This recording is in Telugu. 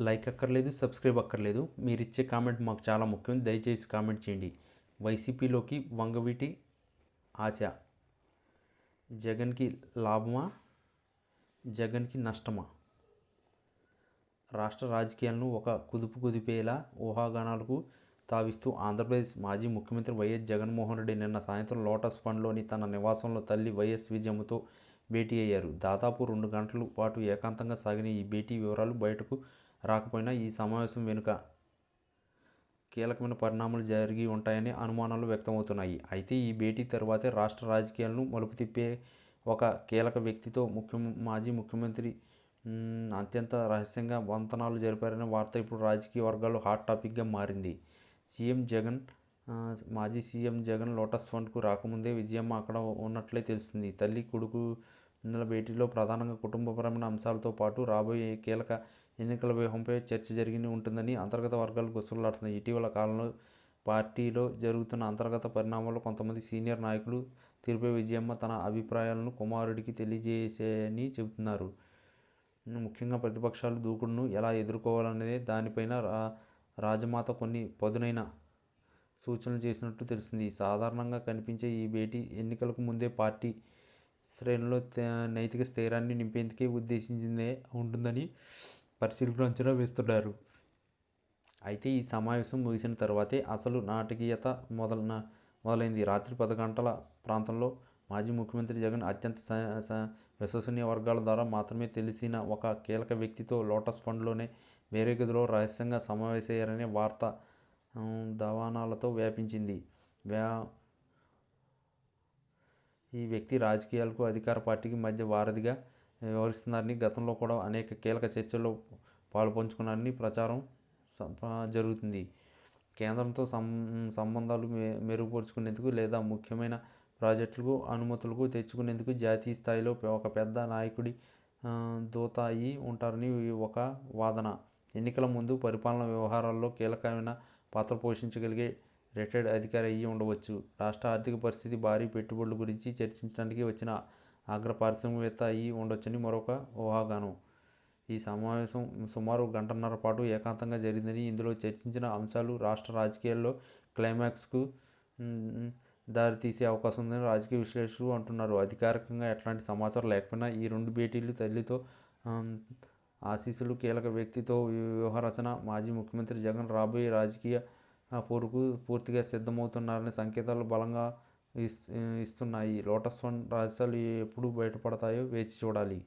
లైక్ అక్కర్లేదు సబ్స్క్రైబ్ అక్కర్లేదు. మీరు ఇచ్చే కామెంట్ మాకు చాలా ముఖ్యం. దయచేసి కామెంట్ చేయండి. వైసీపీలోకి వంగవీటి ఆశ. జగన్కి లాభమా? జగన్కి నష్టమా? రాష్ట్ర రాజకీయాలను ఒక కుదుపు కుదిపేలా ఊహాగానాలకు తావిస్తూ ఆంధ్రప్రదేశ్ మాజీ ముఖ్యమంత్రి వైఎస్ జగన్మోహన్ రెడ్డి నిన్న సాయంత్రం లోటస్ ఫండ్లోని తన నివాసంలో తల్లి వైఎస్ విజయమ్మతో భేటీ అయ్యారు. దాదాపు రెండు గంటల పాటు ఏకాంతంగా సాగిన ఈ భేటీ వివరాలు బయటకు రాకపోయినా ఈ సమావేశం వెనుక కీలకమైన పరిణామాలు జరిగి ఉంటాయని అనుమానాలు వ్యక్తమవుతున్నాయి. అయితే ఈ భేటీ తర్వాతే రాష్ట్ర రాజకీయాలను మలుపు తిప్పే ఒక కీలక వ్యక్తితో ముఖ్య మాజీ ముఖ్యమంత్రి అత్యంత రహస్యంగా వంతనాలు జరిపారనే వార్త ఇప్పుడు రాజకీయ వర్గాల్లో హాట్ టాపిక్గా మారింది. సీఎం జగన్ మాజీ సీఎం జగన్ లోటస్ ఫండ్కు రాకముందే విజయమ్మ అక్కడ ఉన్నట్లే తెలుస్తుంది. తల్లి కొడుకు భేటీలో ప్రధానంగా కుటుంబపరమైన అంశాలతో పాటు రాబోయే కీలక ఎన్నికల వ్యూహంపై చర్చ జరిగి ఉంటుందని అంతర్గత వర్గాలు గుసలాడుతున్నాయి ఇటీవల కాలంలో పార్టీలో జరుగుతున్న అంతర్గత పరిణామాల్లో కొంతమంది సీనియర్ నాయకులు తిరుపతి విజయమ్మ తన అభిప్రాయాలను కుమారుడికి తెలియజేసేయని చెబుతున్నారు. ముఖ్యంగా ప్రతిపక్షాలు దూకుడును ఎలా ఎదుర్కోవాలనేది దానిపైన రా రాజమాత కొన్ని పదునైన సూచనలు చేసినట్టు తెలిసింది సాధారణంగా కనిపించే ఈ భేటీ ఎన్నికలకు ముందే పార్టీ శ్రేణుల్లో నైతిక స్థైర్యాన్ని నింపేందుకే ఉద్దేశించిందే ఉంటుందని పరిశీలకులు అంచనా వేస్తున్నారు. అయితే ఈ సమావేశం ముగిసిన తర్వాతే అసలు నాటకీయత మొదలన మొదలైంది. రాత్రి పది గంటల ప్రాంతంలో మాజీ ముఖ్యమంత్రి జగన్ అత్యంత స- విశ్వసనీయ వర్గాల ద్వారా మాత్రమే తెలిసిన ఒక కీలక వ్యక్తితో లోటస్ ఫండ్లోనే వేరే గదిలో రహస్యంగా సమావేశయ్యారనే వార్త దవానాలతో వ్యాపించింది. వ్యా ఈ వ్యక్తి రాజకీయాలకు అధికార పార్టీకి మధ్య వారధిగా వ్యవహరిస్తున్నారని గతంలో కూడా అనేక కీలక చర్చల్లో పాలుపంచుకున్నారని ప్రచారం జరుగుతుంది. కేంద్రంతో సం సంబంధాలు మె మెరుగుపరుచుకునేందుకు లేదా ముఖ్యమైన ప్రాజెక్టులకు అనుమతులకు తెచ్చుకునేందుకు జాతీయ స్థాయిలో ఒక పెద్ద నాయకుడి దూత అయి ఉంటారని ఒక వాదన. ఎన్నికల ముందు పరిపాలన వ్యవహారాల్లో కీలకమైన పాత్ర పోషించగలిగే రిటైర్డ్ అధికారి అయ్యి ఉండవచ్చు. రాష్ట్ర ఆర్థిక పరిస్థితి భారీ పెట్టుబడుల గురించి చర్చించడానికి వచ్చిన అగ్ర పారిశ్రామికవేత్త అయి ఉండొచ్చని మరొక ఊహాగానం. ఈ సమావేశం సుమారు గంటన్నర పాటు ఏకాంతంగా జరిగిందని ఇందులో చర్చించిన అంశాలు రాష్ట్ర రాజకీయాల్లో క్లైమాక్స్కు దారితీసే అవకాశం ఉందని రాజకీయ విశ్లేషకులు అంటున్నారు. అధికారికంగా ఎట్లాంటి సమాచారం లేకపోయినా ఈ రెండు భేటీలు తల్లితో ఆశీస్సులు కీలక వ్యక్తితో వ్యూహరచన మాజీ ముఖ్యమంత్రి జగన్ రాబోయే రాజకీయ పోరుకు పూర్తిగా సిద్ధమవుతున్నారనే సంకేతాలు బలంగా ఇస్తున్నాయి. లోటస్ ఫండ్ రహస్యాలు ఎప్పుడు బయటపడతాయో వేచి చూడాలి.